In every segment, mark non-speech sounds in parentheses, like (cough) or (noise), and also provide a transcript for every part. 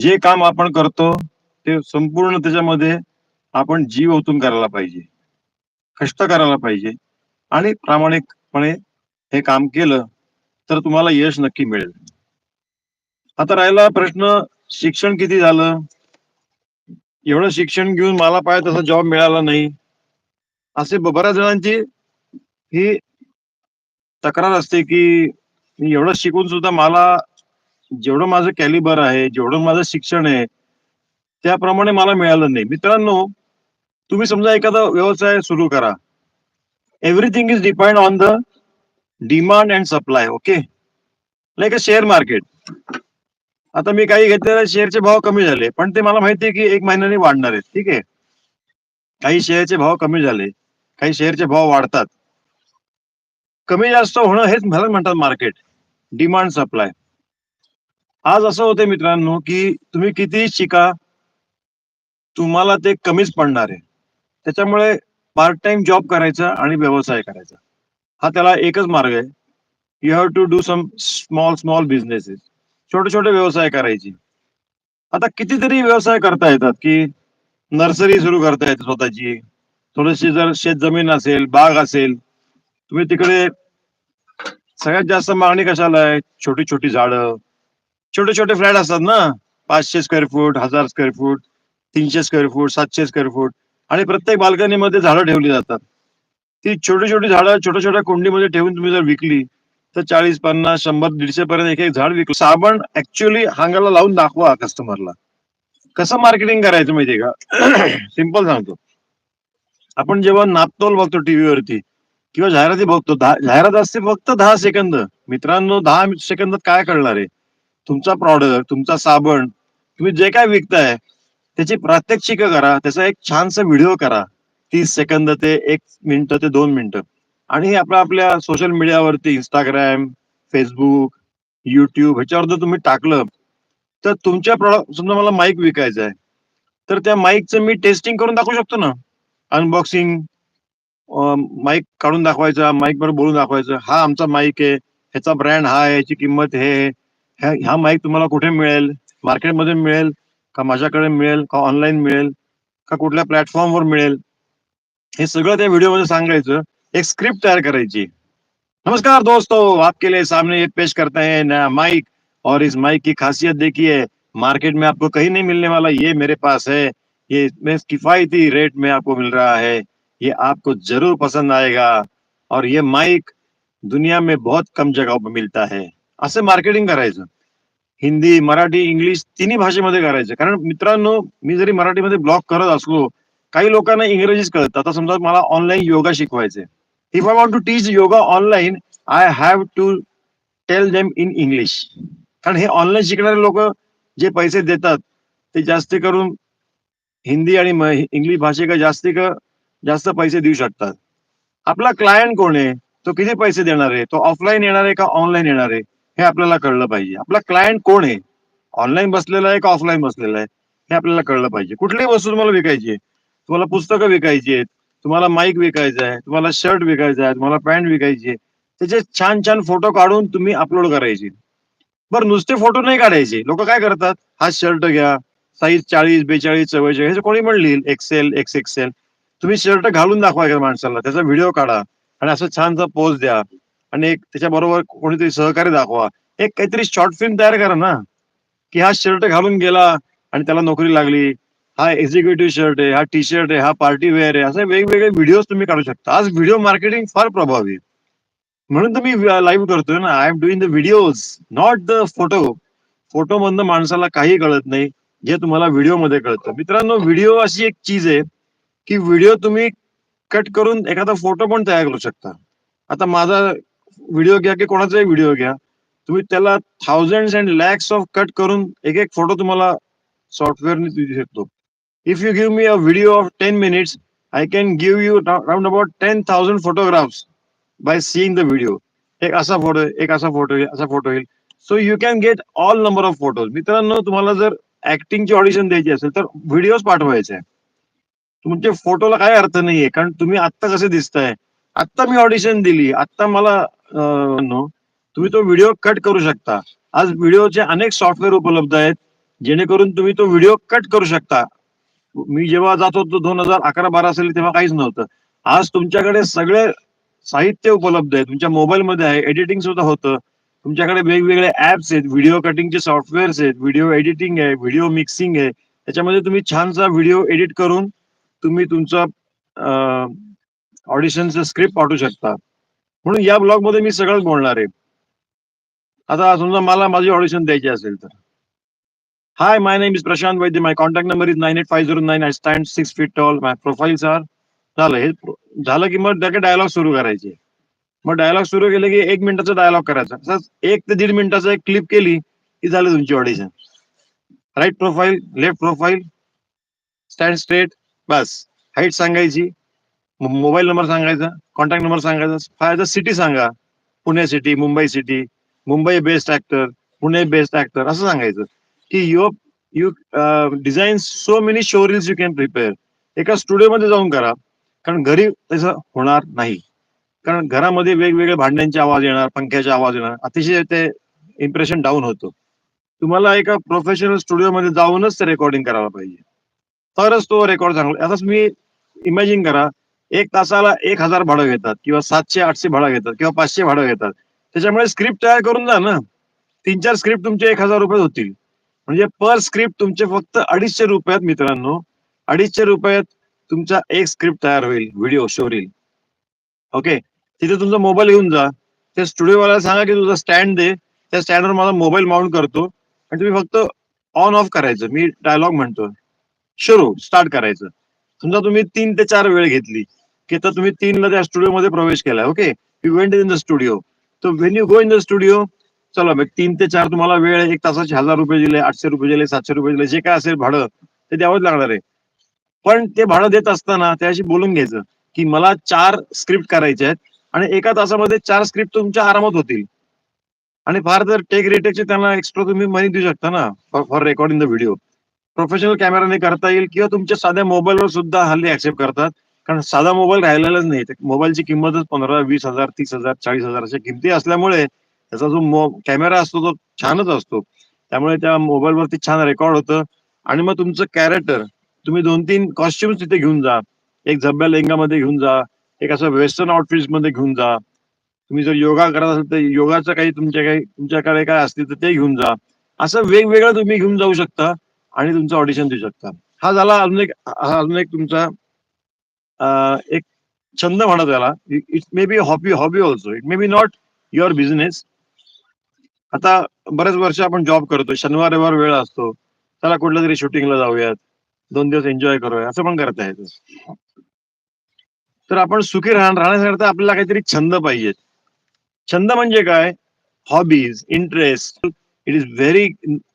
जे काम आपण करतो ते संपूर्ण त्याच्यामध्ये आपण जीव ओतून करायला पाहिजे. कष्ट करायला पाहिजे. आणि प्रामाणिकपणे हे काम केलं तर तुम्हाला यश नक्की मिळेल. आता राहिला प्रश्न शिक्षण किती झालं? एवढं शिक्षण घेऊन मला पाहिजे तसा जॉब मिळाला नाही. असे बऱ्याच जणांची ही तक्रार असते की मी एवढं शिकून सुद्धा मला जेवढं माझं कॅलिबर आहे जेवढं माझं शिक्षण आहे त्याप्रमाणे मला मिळालं नाही. मित्रांनो तुम्ही समजा एखादा व्यवसाय सुरू करा. Everything is depend on the demand and supply okay like a share market आता मी काही घेतलेल्या शेअरचे भाव कमी झाले पण ते मला माहिती आहे की एक महिन्याने वाढणार आहेत ठीक आहे? काही शेअरचे भाव कमी झाले काही शेअरचे भाव वाढतात. कमी जास्त होणं हेच मला म्हणतात मार्केट डिमांड सप्लाय आज असं होते मित्रांनो की तुम्ही किती शिका तुम्हाला ते कमीच पडणार आहे. त्याच्यामुळे पार्ट टाइम जॉब करायचा आणि व्यवसाय करायचा. हा त्याला एकच मार्ग आहे. You have to do some small small businesses छोटे छोटे व्यवसाय करायचे. आता कितीतरी व्यवसाय करता येतात की नर्सरी सुरू करता येते स्वतःची. थोडीशी जर शेत जमीन असेल बाग असेल तुम्ही तिकडे सगळ्यात जास्त मागणी कशाला आहे? छोटी छोटी झाडं छोटे छोटे फ्लॅट असतात ना? पाचशे स्क्वेअर फूट हजार स्क्वेअर फूट तीनशे स्क्वेअर फूट सातशे स्क्वेअर फूट आणि प्रत्येक बाल्कनीमध्ये झाडं ठेवली जातात. ती छोटी छोटी झाडं छोट्या छोट्या कुंडीमध्ये ठेवून तुम्ही जर विकली तर चाळीस पन्नास शंभर दीडशे पर्यंत एक एक झाड विकलं. साबण ऍक्च्युअली हांगाला लावून दाखवा कस्टमरला कसं मार्केटिंग करायचं माहितीये का? (clears throat) सिंपल सांगतो. आपण जेव्हा नापतोल बघतो टीव्हीवरती किंवा जाहिराती बघतो दहा- जाहिरात असते फक्त दहा सेकंद. मित्रांनो दहा सेकंदात काय कळणार आहे? तुमचा प्रॉडक्ट तुमचा साबण तुम्ही जे काय विकताय त्याची प्रात्यक्षिक करा त्याचा एक छानसा व्हिडिओ करा. तीस सेकंद ते एक मिनिट ते दोन मिनिटं आणि हे आपल्या आपल्या सोशल मीडियावरती इंस्टाग्राम फेसबुक युट्यूब ह्याच्यावर जर तुम्ही टाकलं तर तुमच्या प्रॉडक्ट समजा मला माईक विकायचा आहे तर त्या माईकचं मी टेस्टिंग करून दाखवू शकतो ना? अनबॉक्सिंग माईक काढून दाखवायचा माईक बरोबर बोलून दाखवायचं हा आमचा माईक आहे ह्याचा ब्रँड हा आहे ह्याची किंमत हे आहे. ह्या ह्या माईक तुम्हाला कुठे मिळेल? मार्केटमध्ये मिळेल? का माझ्याकडे मिळेल? का ऑनलाईन मिळेल? का कुठल्या प्लॅटफॉर्मवर मिळेल? हे सगळं त्या व्हिडिओमध्ये सांगायचं. एक स्क्रिप्ट तयार करायची. नमस्कार दोस्तों आपके लिए सामने ये पेश करते हैं नया माइक और इस माइक की खासियत देखिए मार्केट में आपको कहीं नहीं मिलने वाला ये मेरे पास है। ये इसमें किफायती रेट में आपको मिल रहा है। ये आपको ज़रूर पसंद आएगा। और ये माइक दुनिया में बहुत कम जगहों पर मिलता है। असं मार्केटिंग करायचं. हिंदी मराठी इंग्लिश तिन्ही भाषेमध्ये करायचं. कारण मित्रांनो मी जरी मराठीमध्ये ब्लॉग करत असलो काही लोकांना इंग्रजीच कळत. आता समजा मला ऑनलाईन योगा शिकवायचे if I want to teach yoga online I have to tell them in English कारण हे ऑनलाईन शिकणारे लोक जे पैसे देतात ते जास्त करून हिंदी आणि इंग्लिश भाषेक जास्ती जास्त पैसे देऊ शकतात. आपला क्लायंट कोण आहे? तो किती पैसे देणार आहे? तो ऑफलाईन येणार आहे का ऑनलाईन येणार आहे? हे आपल्याला कळलं पाहिजे. आपला क्लायंट कोण आहे? ऑनलाईन बसलेला आहे का ऑफलाईन बसलेला आहे? हे आपल्याला कळलं पाहिजे. कुठलीही वस्तू तुम्हाला विकायची आहे तुम्हाला पुस्तकं विकायची आहेत. तुम्हाला माईक विकायचा आहे. तुम्हाला शर्ट विकायचा आहे. तुम्हाला पॅन्ट विकायची आहे. त्याचे छान छान फोटो काढून तुम्ही अपलोड करायचे. बरं नुसते फोटो नाही काढायचे. लोक काय करतात? हा शर्ट घ्या. साईज चाळीस बेचाळीस चव्वेचाळीस हे कोणी पण लिहिल एक्सेल एक्स एक्सेल तुम्ही शर्ट घालून दाखवा माणसाला. त्याचा व्हिडिओ काढा. आणि असं छानसा पोज द्या. आणि एक त्याच्याबरोबर कोणीतरी सहकारी दाखवा. एक काहीतरी शॉर्ट फिल्म तयार करा ना. की हा शर्ट घालून गेला आणि त्याला नोकरी लागली. हा एक्झिक्युटिव्ह शर्ट आहे हा टी शर्ट आहे हा पार्टी वेअर आहे. असे वेगवेगळे व्हिडिओ तुम्ही काढू शकता. आज व्हिडिओ मार्केटिंग फार प्रभावी म्हणून तर मी लाईव्ह करतोय ना. I am doing the videos not the photo photo मधनं माणसाला काही कळत नाही. जे तुम्हाला व्हिडिओमध्ये कळतं. मित्रांनो व्हिडिओ अशी एक चीज आहे की व्हिडिओ तुम्ही कट करून एखादा फोटो पण तयार करू शकता. आता माझा व्हिडिओ घ्या की कोणाचाही व्हिडिओ घ्या. तुम्ही त्याला thousand and lakhs of cut करून एक एक फोटो तुम्हाला सॉफ्टवेअरने देऊ शकतो. If you give me a video of ten minutes I can give you round about ten thousand photographs by seeing the video एक असा फोटो एक असा फोटो येईल असा फोटो येईल. So you can get all number of photos मित्रांनो तुम्हाला जर ऍक्टिंगची ऑडिशन द्यायची असेल तर व्हिडिओज पाठवायचे तुमच्या फोटोला काय अर्थ नाहीये कारण तुम्ही आत्ता कसे दिसताय? आत्ता मी ऑडिशन दिली आत्ता मला तुम्ही तो व्हिडिओ कट करू शकता. आज व्हिडिओचे अनेक सॉफ्टवेअर उपलब्ध आहेत जेणेकरून तुम्ही तो व्हिडिओ कट करू शकता. मी जेव्हा जात होतो दोन हजार अकरा बारा असेल तेव्हा काहीच नव्हतं. आज तुमच्याकडे सगळे साहित्य उपलब्ध आहे. तुमच्या मोबाईलमध्ये आहे एडिटिंग सुद्धा होतं. तुमच्याकडे वेगवेगळे ऍप्स आहेत व्हिडिओ कटिंगचे सॉफ्टवेअर्स आहेत व्हिडिओ एडिटिंग आहे व्हिडिओ मिक्सिंग आहे. त्याच्यामध्ये तुम्ही छानसा व्हिडिओ एडिट करून तुम्ही तुमचा ऑडिशनचं स्क्रिप्ट पाठवू शकता. म्हणून या ब्लॉगमध्ये मी सगळंच बोलणार आहे. आता समजा मला माझी ऑडिशन द्यायची असेल तर. Hi my name is Prashant Vaidya my contact number is nine eight five zero nine I stand six feet tall my profiles are झालं. हे झालं की मग त्याचे डायलॉग सुरू करायचे. मग डायलॉग सुरू केले की एक मिनिटाचा डायलॉग करायचा. असंच एक ते दीड मिनिटाचा एक क्लिप केली की झालं तुमची audition right profile left profile stand straight बस. हाईट सांगायची. मोबाईल नंबर सांगायचा कॉन्टॅक्ट नंबर सांगायचा फायदा सिटी सांगा. Pune city Mumbai city Mumbai best actor Pune best actor असं सांगायचं. की you you design so many showreels you can prepare एका स्टुडिओमध्ये जाऊन करा. कारण घरी तसं होणार नाही. कारण घरामध्ये वेगवेगळे भांड्यांचे आवाज येणार पंख्याचे आवाज येणार. अतिशय ते इम्प्रेशन डाऊन होतो. तुम्हाला एका प्रोफेशनल स्टुडिओमध्ये जाऊनच ते रेकॉर्डिंग करायला पाहिजे. तरच तो रेकॉर्ड चांगला आता मी इमॅजिन करा एक तासाला एक हजार भाडं घेतात किंवा सातशे आठशे भाडं घेतात किंवा पाचशे भाडं घेतात. त्याच्यामुळे स्क्रिप्ट तयार करून जा ना. तीन चार स्क्रिप्ट तुमचे एक हजार रुपये होतील. म्हणजे पर स्क्रिप्ट तुमचे फक्त अडीचशे रुपयात मित्रांनो अडीचशे रुपयात तुमचा एक स्क्रिप्ट तयार होईल व्हिडिओ शोरील ओके तिथे तुमचा मोबाईल घेऊन जा. त्या स्टुडिओवाल्याला सांगा की तुझा स्टँड दे. त्या स्टँडवर माझा मोबाईल माउंट करतो. आणि तुम्ही फक्त ऑन ऑफ करायचं. मी डायलॉग म्हणतो सुरू स्टार्ट करायचं. समजा तुम्ही तीन ते चार वेळ घेतली. की तर तुम्ही तीनला त्या स्टुडिओमध्ये प्रवेश केला okay you went in the studio तो when you go in the studio चला मग तीन ते चार तुम्हाला वेळ एक तासाचे हजार रुपये दिले आठशे रुपये दिले सातशे रुपये दिले जे काय असेल भाडं ते द्यावंच लागणार आहे. पण ते भाडं देत असताना त्याशी बोलून घ्यायचं की मला चार स्क्रिप्ट करायचे आहेत आणि एका तासामध्ये चार स्क्रिप्ट तुमच्या आरामात होतील. आणि फार तर टेक रेटेकचे त्यांना एक्स्ट्रा तुम्ही मनी देऊ शकता ना for recording the video professional कॅमेराने करता येईल किंवा तुमच्या साध्या मोबाईलवर सुद्धा हल्ली ऍक्सेप्ट करतात. कारण साधा मोबाईल राहिलेलाच नाही. मोबाईलची किंमतच पंधरा वीस हजार तीस हजार चाळीस हजार अशा किमती असल्यामुळे त्याचा जो कॅमेरा असतो तो छानच असतो. त्यामुळे त्या मोबाईलवरती छान रेकॉर्ड होतं. आणि मग तुमचं कॅरेक्टर तुम्ही दोन तीन कॉस्ट्युम्स तिथे घेऊन जा. एक झब्या लेंगामध्ये घेऊन जा. एक असं वेस्टर्न आउटफिटमध्ये घेऊन जा. तुम्ही जर योगा करत असाल तर योगाचं काही तुमच्या काही तुमच्याकडे काय असतील तर ते घेऊन जा. असं वेगवेगळं तुम्ही घेऊन जाऊ शकता आणि तुमचं ऑडिशन देऊ शकता. हा झाला अजून एक हा अजून एक तुमचा एक छंद म्हणा त्याला. It may be hobby hobby also it may be not your business आता बरेच वर्ष आपण जॉब करतो शनिवार रविवार वेळ असतो. त्याला कुठल्या तरी शूटिंगला जाऊयात. दोन दिवस एन्जॉय करूया. असं पण करता येतं. तर आपण सुखी राहण राहण्यासाठी आपल्याला काहीतरी छंद पाहिजेत. छंद म्हणजे काय? Hobbies interest it is very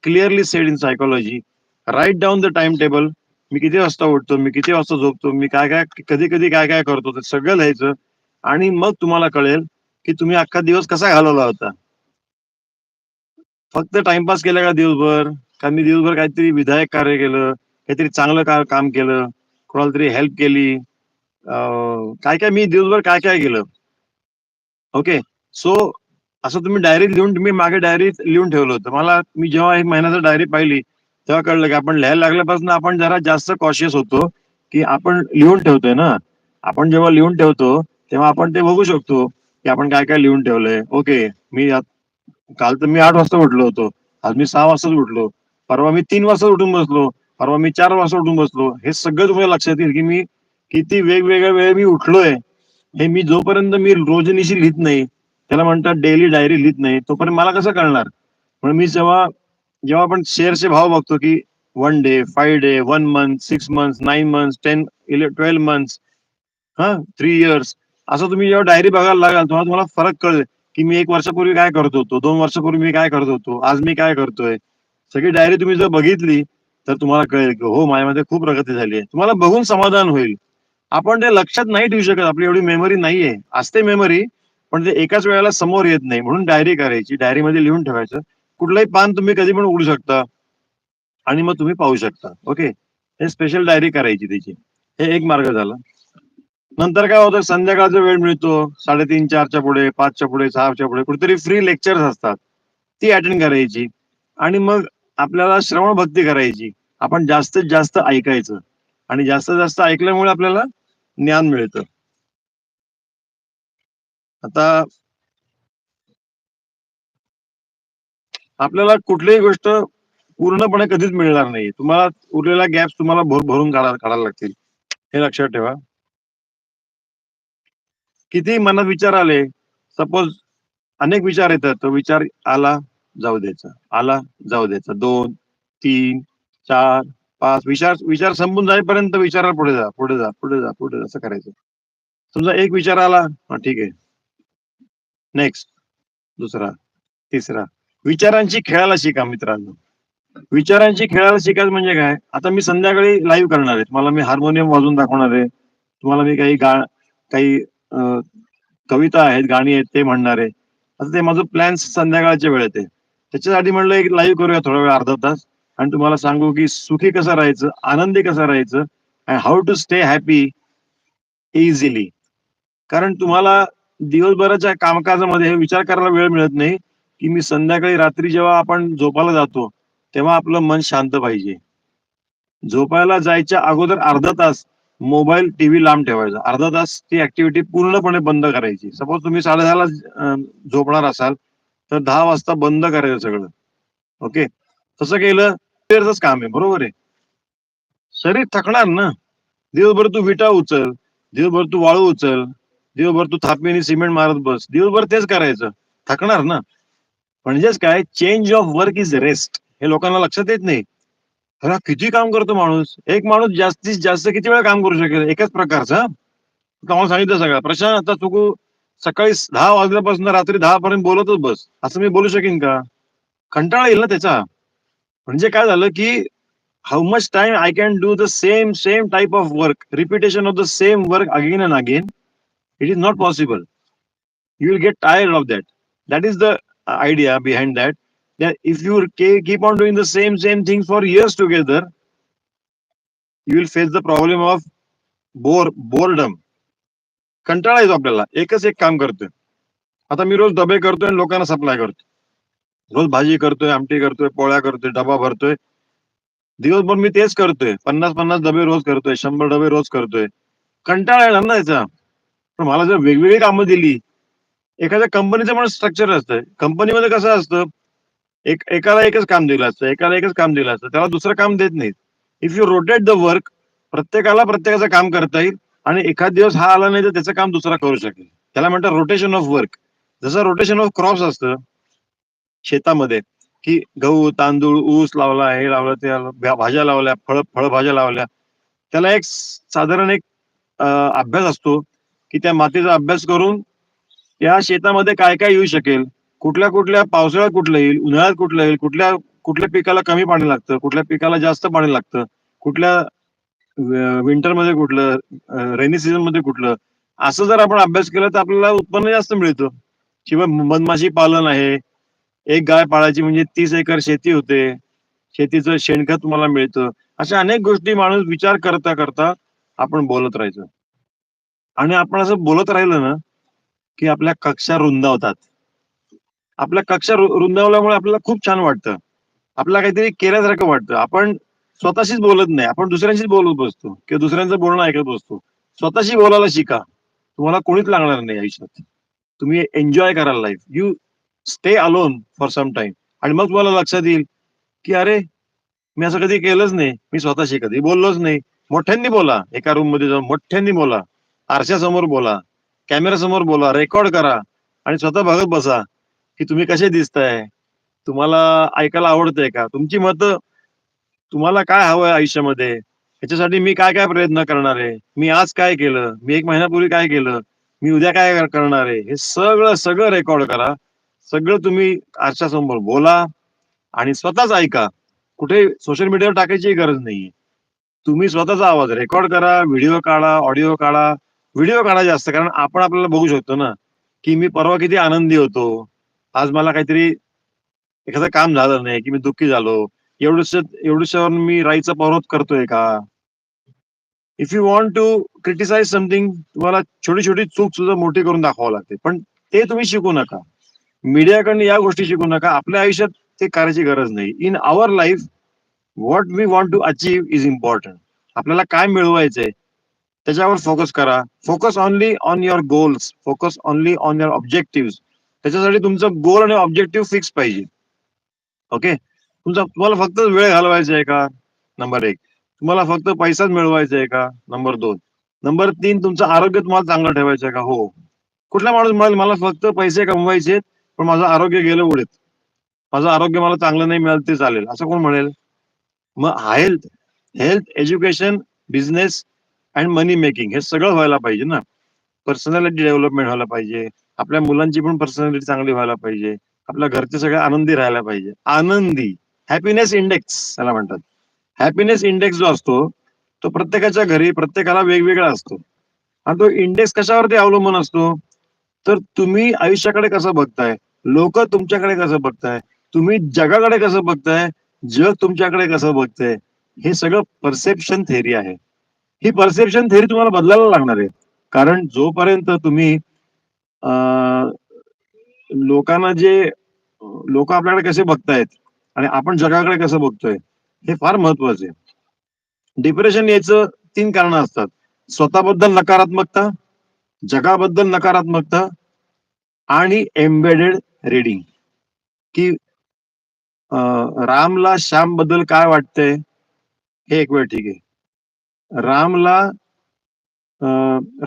clearly said in psychology right down the time table मी किती वाजता उठतो मी किती वाजता झोपतो मी काय काय कधी कधी काय काय करतो ते सगळं लिहायचं. आणि मग तुम्हाला कळेल की तुम्ही अख्खा दिवस कसा घालवला होता. फक्त टाइमपास केला का दिवसभर? का मी दिवसभर काहीतरी विधायक कार्य केलं काहीतरी चांगलं का काम केलं कोणाला तरी हेल्प केली काय काय मी दिवसभर काय काय केलं. ओके? सो असं तुम्ही डायरीत लिहून तुम्ही मागे डायरीत लिहून ठेवलं होतं. मला मी जेव्हा एक महिन्याचं डायरी पाहिली तेव्हा कळलं की आपण लिहायला लागल्यापासून आपण जरा जास्त कॉशियस होतो की आपण लिहून ठेवतोय ना. आपण जेव्हा लिहून ठेवतो तेव्हा आपण ते बघू शकतो की आपण काय काय लिहून ठेवलंय. ओके मी काल तर मी आठ वाजता उठलो होतो. आज मी सहा वाजताच उठलो. परवा मी तीन वाजता उठून बसलो. परवा मी चार वाजता उठून बसलो. हे सगळं तुम्हाला लक्षात येईल की मी किती वेगवेगळ्या वेळ मी उठलोय. हे मी जोपर्यंत मी रोजनिशी लिहित नाही त्याला म्हणतात डेली डायरी लिहित नाही तोपर्यंत मला कसं कळणार? म्हणून मी जेव्हा जेव्हा आपण शेअरचे भाव बघतो की one day five day one month six month nine month ten इले ट्वेल्व मंथ हा थ्री इयर्स असं तुम्ही जेव्हा डायरी बघायला लागाल तेव्हा तुम्हाला फरक कळेल की मी एक वर्षापूर्वी काय करत होतो दोन वर्षापूर्वी मी काय करत होतो आज मी काय करतोय. सगळी डायरी तुम्ही जर बघितली तर तुम्हाला कळेल की हो माझ्यामध्ये खूप प्रगती झाली आहे. तुम्हाला बघून समाधान होईल. आपण ते लक्षात नाही ठेवू शकत आपली एवढी मेमरी नाहीये. असते मेमरी पण ते एकाच वेळेला समोर येत नाही. म्हणून डायरी करायची डायरीमध्ये लिहून ठेवायचं. कुठलंही पान तुम्ही कधी पण उघडू शकता. आणि मग तुम्ही पाहू शकता. ओके हे स्पेशल डायरी करायची त्याची. हे एक मार्ग झाला. नंतर काय होतं? संध्याकाळचा वेळ मिळतो. साडेतीन चारच्या पुढे पाचच्या पुढे सहाच्या पुढे. कुठेतरी फ्री लेक्चर्स असतात. ती अटेंड करायची. आणि मग आपल्याला श्रवण भक्ती करायची. आपण जास्तीत जास्त ऐकायचं. आणि जास्तीत जास्त ऐकल्यामुळे आपल्याला ज्ञान मिळतं. आता आपल्याला कुठलीही गोष्ट पूर्णपणे कधीच मिळणार नाही. तुम्हाला उरलेला गॅप तुम्हाला भर भरून काढायला लागतील. हे लक्षात ठेवा. किती मनात विचार आले सपोज अनेक विचार येतात तो विचार आला जाऊ द्यायचा. आला जाऊ द्यायचा. दोन तीन चार पाच विचार विचार संपून जाईपर्यंत विचाराला पुढे जा पुढे जा पुढे जा पुढे जा असं करायचं. समजा एक विचार आला हा ठीक आहे. नेक्स्ट दुसरा तिसरा. विचारांची खेळायला शिका मित्रांनो. विचारांची खेळायला शिकायचं म्हणजे काय? आता मी संध्याकाळी लाईव्ह करणार आहे. तुम्हाला मी हार्मोनियम वाजवून दाखवणार आहे. तुम्हाला मी काही गा काही कविता आहेत गाणी आहेत ते म्हणणार आहे. आता ते माझं प्लॅन संध्याकाळच्या वेळेत आहे. त्याच्यासाठी म्हणलं एक लाईव्ह करूया थोडा वेळ अर्धा तास. आणि तुम्हाला सांगू की सुखी कसं राहायचं आनंदी कसं राहायचं and how to stay happy easily कारण तुम्हाला दिवसभराच्या कामकाजामध्ये हे विचार करायला वेळ मिळत नाही. की मी संध्याकाळी रात्री जेव्हा आपण झोपायला जातो तेव्हा आपलं मन शांत पाहिजे. झोपायला जायच्या अगोदर अर्धा तास मोबाईल टीव्ही लांब ठेवायचा. अर्धा तास ती ऍक्टिव्हिटी पूर्णपणे बंद करायची. सपोज तुम्ही साडेदहाला झोपणार असाल तर दहा वाजता बंद करायचं सगळं. ओके? तसं केलं तेच काम आहे बरोबर आहे? शरीर थकणार ना? दिवसभर तू विटा उचल दिवसभर तू वाळू उचल दिवसभर तू थापीने सिमेंट मारत बस दिवसभर तेच करायचं. थकणार ना? म्हणजेच काय change of work is rest हे लोकांना लक्षात येत नाही. अरे हा किती काम करतो माणूस? एक माणूस जास्तीत जास्त किती वेळा काम करू शकेल? एकाच प्रकारचा तुम्हाला सांगितलं सगळं. प्रशांत आता चुकू सकाळी दहा वाजल्यापासून रात्री दहा पर्यंत बोलतच बस. असं मी बोलू शकेन का? कंटाळा येईल ना त्याचा. म्हणजे काय झालं की how much time I can do the same same type of work repetition of the same work again and again it is not possible you will get tired of that that is the idea behind that that if you keep on doing the same same things for years together you will face the problem of bore boredom. कंटाळा येतो आपल्याला. एकच एक काम करतोय. आता मी रोज डबे करतोय आणि लोकांना सप्लाय करतोय. रोज भाजी करतोय आमटी करतोय पोळ्या करतोय डबा भरतोय. दिवसभर मी तेच करतोय. पन्नास पन्नास डबे रोज करतोय शंभर डबे रोज करतोय. कंटाळा येणार ना याचा. पण मला जर वेगवेगळी कामं दिली एखाद्या कंपनीचं पण स्ट्रक्चर असतं. कंपनीमध्ये कसं असतं एक एकाला एकच काम दिलं असतं एकाला एकच काम दिलं असतं त्याला दुसरं काम देत नाहीत. If you rotate the work प्रत्येकाला प्रत्येकाचं काम करता येईल आणि एखाद दिवस हा आला नाही तर त्याचं काम दुसरा करू शकेल. त्याला म्हणतात रोटेशन ऑफ वर्क जसं रोटेशन ऑफ क्रॉप्स असतं शेतामध्ये की गहू तांदूळ ऊस लावला हे लावलं ते भाज्या लावल्या फळ फळभाज्या लावल्या. त्याला एक साधारण एक अभ्यास असतो की त्या मातीचा अभ्यास करून या शेतामध्ये काय काय येऊ शकेल? कुठल्या कुठल्या पावसाळ्यात कुठलं येईल? उन्हाळ्यात कुठलं येईल? कुठल्या कुठल्या पिकाला कमी पाणी लागतं? कुठल्या पिकाला जास्त पाणी लागतं? कुठल्या विंटरमध्ये कुठलं? रेनी सीझनमध्ये कुठलं? असं जर आपण अभ्यास केला तर आपल्याला उत्पन्न जास्त मिळतं. शिवाय मधमाशी पालन आहे. एक गाय पाळायची म्हणजे तीस एकर शेती होते. शेतीचं शेणखत तुम्हाला मिळतं. अशा अनेक गोष्टी माणूस विचार करता करता आपण बोलत राहायचं. आणि आपण असं बोलत राहिलं ना की आपल्या कक्षा रुंदावतात. आपल्या कक्षा रुंदावल्यामुळे आपल्याला खूप छान वाटतं. आपल्याला काहीतरी केल्यासारखं वाटतं. आपण स्वतःशीच बोलत नाही. आपण दुसऱ्यांशीच बोलत बसतो किंवा दुसऱ्यांचं बोलणं ऐकत बसतो. स्वतःशी बोलायला शिका. तुम्हाला कोणीच लागणार नाही आयुष्यात. तुम्ही एन्जॉय कराल life you stay alone for some time आणि मग तुम्हाला लक्षात येईल की अरे मी असं कधी केलंच नाही. मी स्वतःशी कधी बोललोच नाही. मोठ्यांनी बोला. एका रूममध्ये जाऊन मोठ्यांनी बोला. आरशासमोर बोला. कॅमेरा समोर बोला रेकॉर्ड करा आणि स्वतः बघत बसा की तुम्ही कसे दिसताय. तुम्हाला ऐकायला आवडतंय का? तुमची मतं तुम्हाला काय हवंय आयुष्यामध्ये? ह्याच्यासाठी मी काय काय प्रयत्न करणार आहे? मी आज काय केलं? मी एक महिन्यापूर्वी काय केलं? मी उद्या काय करणार आहे? हे सगळं सगळं रेकॉर्ड करा. सगळं तुम्ही आरशासमोर बोला आणि स्वतःच ऐका. कुठे सोशल मीडियावर टाकायची गरज नाहीये. तुम्ही स्वतःचा आवाज रेकॉर्ड करा व्हिडिओ काढा ऑडिओ काढा. व्हिडिओ काढा जास्त कारण आपण आपल्याला बघू शकतो ना की मी परवा किती आनंदी होतो. आज मला काहीतरी एखादं काम झालं नाही की मी दुःखी झालो. एवढस एवढ्यावर मी राईचा पर्वत करतोय का? If you want to criticise something तुम्हाला छोटी छोटी चूक सुद्धा मोठी करून दाखवावं लागते. पण ते तुम्ही शिकू नका. मीडियाकडनं या गोष्टी शिकू नका. आपल्या आयुष्यात ते करायची गरज नाही. In our life what we want to achieve is important आपल्याला काय मिळवायचंय? त्याच्यावर फोकस करा. Focus only on your goals focus only on your objective त्याच्यासाठी तुमचं गोल आणि ऑब्जेक्टिव्ह फिक्स पाहिजे. ओके तुमचा तुम्हाला फक्त वेळ घालवायचा आहे का? नंबर एक. तुम्हाला फक्त पैसाच मिळवायचा आहे का? नंबर दोन. नंबर तीन तुमचं आरोग्य तुम्हाला चांगलं ठेवायचं आहे का? हो. कुठला माणूस म्हणाल मला फक्त पैसे कमवायचे पण माझं आरोग्य गेलं उडीत. माझं आरोग्य मला चांगलं नाही मिळालं ते चालेल. असं कोण म्हणेल? मग health health education business and money making हे सगळं व्हायला पाहिजे ना. पर्सनॅलिटी डेव्हलपमेंट व्हायला पाहिजे. आपल्या मुलांची पण पर्सनॅलिटी चांगली व्हायला पाहिजे. आपल्या घरचे सगळे आनंदी राहायला पाहिजे. आनंदी. हॅपीनेस इंडेक्स त्याला म्हणतात. हॅपीनेस इंडेक्स जो असतो तो प्रत्येकाच्या घरी प्रत्येकाला वेगवेगळा असतो. आणि तो इंडेक्स कशावरती अवलंबून असतो? तर तुम्ही आयुष्याकडे कसं बघताय? लोक तुमच्याकडे कसं बघताय? तुम्ही जगाकडे कसं बघताय? जग तुमच्याकडे कसं बघतंय? हे सगळं परसेप्शन थेअरी आहे. ही परसेप्शन थेरी तुम्हाला बदलायला लागणार आहे. कारण जोपर्यंत तुम्ही लोकांना जे लोक आपल्याकडे कसे बघतायत आणि आपण जगाकडे कसं बघतोय हे फार महत्वाचं आहे. डिप्रेशन याचं तीन कारण असतात. स्वतःबद्दल नकारात्मकता जगाबद्दल नकारात्मकता आणि एम्बेडेड रीडिंग की रामला श्यामबद्दल काय वाटतंय हे एक वेळ ठीक आहे. रामला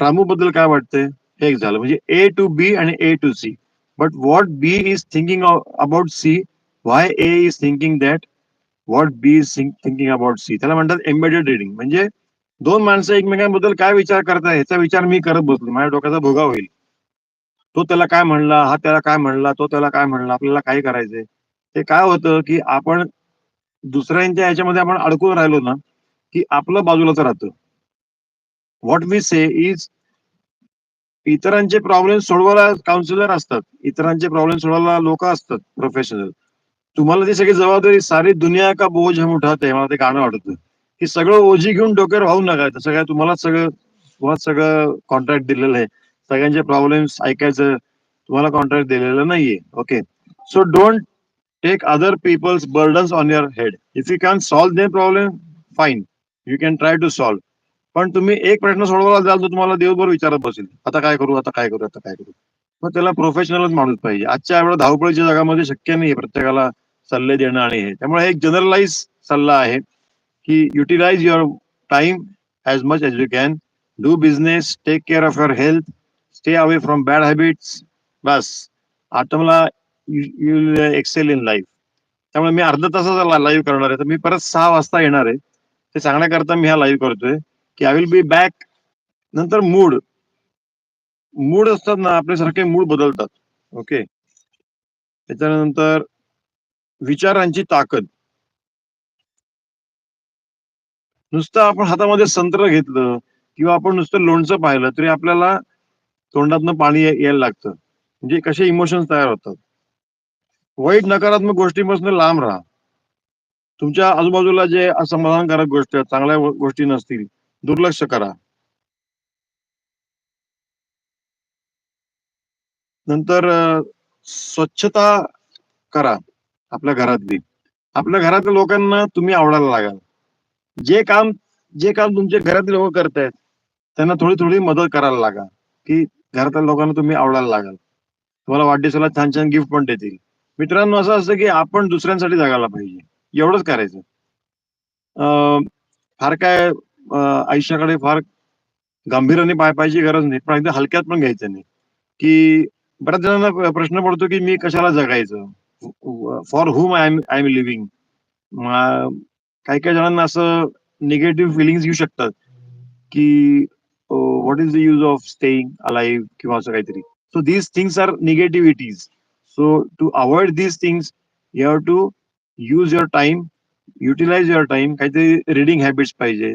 रामू बद्दल काय वाटतंय? हे एक झालं. म्हणजे ए टू बी आणि A to C but what B is thinking about C why A is thinking that what B is thinking about C त्याला म्हणतात एम्बेडेड रिडिंग म्हणजे दोन माणसं एकमेकांबद्दल काय विचार करताय ह्याचा विचार मी करत बसलो. माझ्या डोक्याचा भोगा होईल. तो त्याला काय म्हणला हा त्याला काय म्हणला तो त्याला काय म्हणला आपल्याला काय करायचंय? ते काय होतं की आपण दुसऱ्यांच्या याच्यामध्ये आपण अडकून राहिलो ना की आपलं बाजूलाच राहतं. व्हॉट वी से इज इतरांचे प्रॉब्लेम सोडवायला काउन्सिलर असतात. इतरांचे प्रॉब्लेम सोडवायला लोक असतात प्रोफेशनल तुम्हाला ती सगळी जबाबदारी सारी दुनिया का बोझ हम उठाते मला ते गाणं वाटतं की सगळं ओझी घेऊन डोक्यावर वाहू नका. सगळ्या तुम्हाला सगळं तुम्हाला सगळं कॉन्ट्रॅक्ट दिलेलं आहे. सगळ्यांचे प्रॉब्लेम्स ऐकायचं तुम्हाला कॉन्ट्रॅक्ट दिलेलं नाहीये. Okay so don't take other people's burdens on your head if you can solve them problem fine you can try to solve पण तुम्ही एक प्रश्न सोडवायला जाल तर तुम्हाला दिवसभर विचारत बसेल आता काय करू आता काय करू आता काय करू? मग त्याला प्रोफेशनलच माणूस पाहिजे. आजच्या वेळेला धावपळीच्या जगामध्ये शक्य नाही प्रत्येकाला सल्ले देणं आणि हे. त्यामुळे एक जनरलाइज सल्ला आहे की utilise your time as much as you can do business take care of your health stay away from bad habits बस. आता मला यू एक्सेल इन लाईफ त्यामुळे मी अर्धा तासाचा लाईव्ह करणार आहे. तर मी परत सहा वाजता येणार आहे. ते सांगण्याकरता मी हा लाईव्ह करतोय की आय विल बी बॅक नंतर मूड मूड असतात ना आपल्यासारखे मूड बदलतात. ओके त्याच्यानंतर विचारांची ताकद. नुसतं आपण हातामध्ये संत्र घेतलं किंवा आपण नुसतं लोणचं पाहिलं तरी आपल्याला तोंडातनं पाणी यायला लागतं. म्हणजे कसे इमोशन्स तयार होतात. वाईट नकारात्मक गोष्टीपासून लांब राहा. तुमच्या आजूबाजूला जे असमाधानकारक गोष्ट चांगल्या गोष्टी नसतील दुर्लक्ष करा. नंतर स्वच्छता करा आपल्या घरातली. आपल्या घरातल्या लोकांना तुम्ही आवडायला लागाल. जे काम जे काम तुमचे घरातले लोक करतायत त्यांना थोडी थोडी मदत करायला लागा की घरातल्या लोकांना तुम्ही आवडायला लागाल. तुम्हाला वाढदिवसाला छान छान गिफ्ट पण देतील. मित्रांनो असं असतं की आपण दुसऱ्यांसाठी जगायला पाहिजे. एवढंच करायचं. अं, फार काय आयुष्याकडे फार गांभीर्याने पाय पाहायची गरज नाही पण एकदा हलक्यात पण घ्यायचं नाही. की बऱ्याच जणांना प्रश्न पडतो की मी कशाला जगायचं? For whom I am I am living काही काही जणांना असं निगेटिव्ह फिलिंग्स येऊ शकतात की what is the use of staying alive किंवा असं काहीतरी. So these things are negativities so to avoid these things you have to use your time utilize your time काहीतरी रिडिंग हॅबिट्स पाहिजे.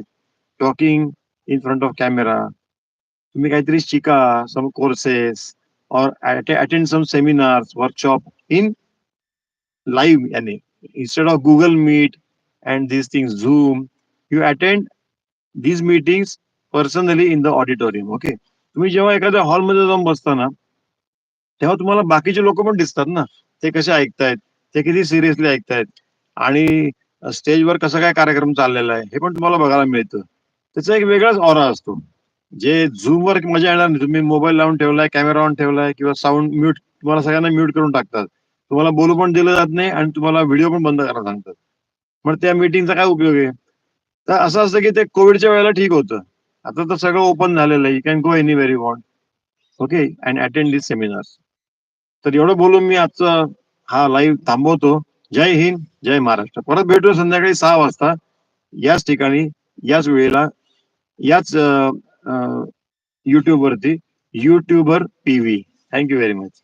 Talking in front of camera तुम्ही काहीतरी शिका some courses or attend some seminars workshop in live याने. Instead of Google Meet and these thing Zoom you attend these meetings personally in the auditorium okay तुम्ही जेव्हा एखाद्या हॉलमध्ये जाऊन बसता ना तेव्हा तुम्हाला बाकीचे लोक पण दिसतात ना. ते कसे ऐकतायत? ते किती सिरियसली ऐकतायत? आणि स्टेजवर कसं काय कार्यक्रम चाललेला आहे? हे पण तुम्हाला बघायला मिळतं. त्याचा एक वेगळाच ऑरा असतो. जे झूमवर मजा येणार नाही. तुम्ही मोबाईल लावून ठेवलाय कॅमेरा ऑन ठेवलाय किंवा साऊंड म्यूट तुम्हाला सगळ्यांना म्यूट करून टाकतात. तुम्हाला बोलू पण दिलं जात नाही आणि तुम्हाला व्हिडिओ पण बंद करायला सांगतात. मग त्या मिटिंगचा काय उपयोग आहे? तर असं असतं की ते कोविडच्या वेळेला ठीक होतं. आता तर सगळं ओपन झालेलं आहे. You can go anywhere want okay and attend this seminar तर एवढं बोलून मी आजचं हा लाईव्ह थांबवतो. जय हिंद जय महाराष्ट्र. परत भेटू संध्याकाळी सहा वाजता. याच ठिकाणी याच वेळेला याच युट्यूबवरती वरती. YouTuber TV thank you very much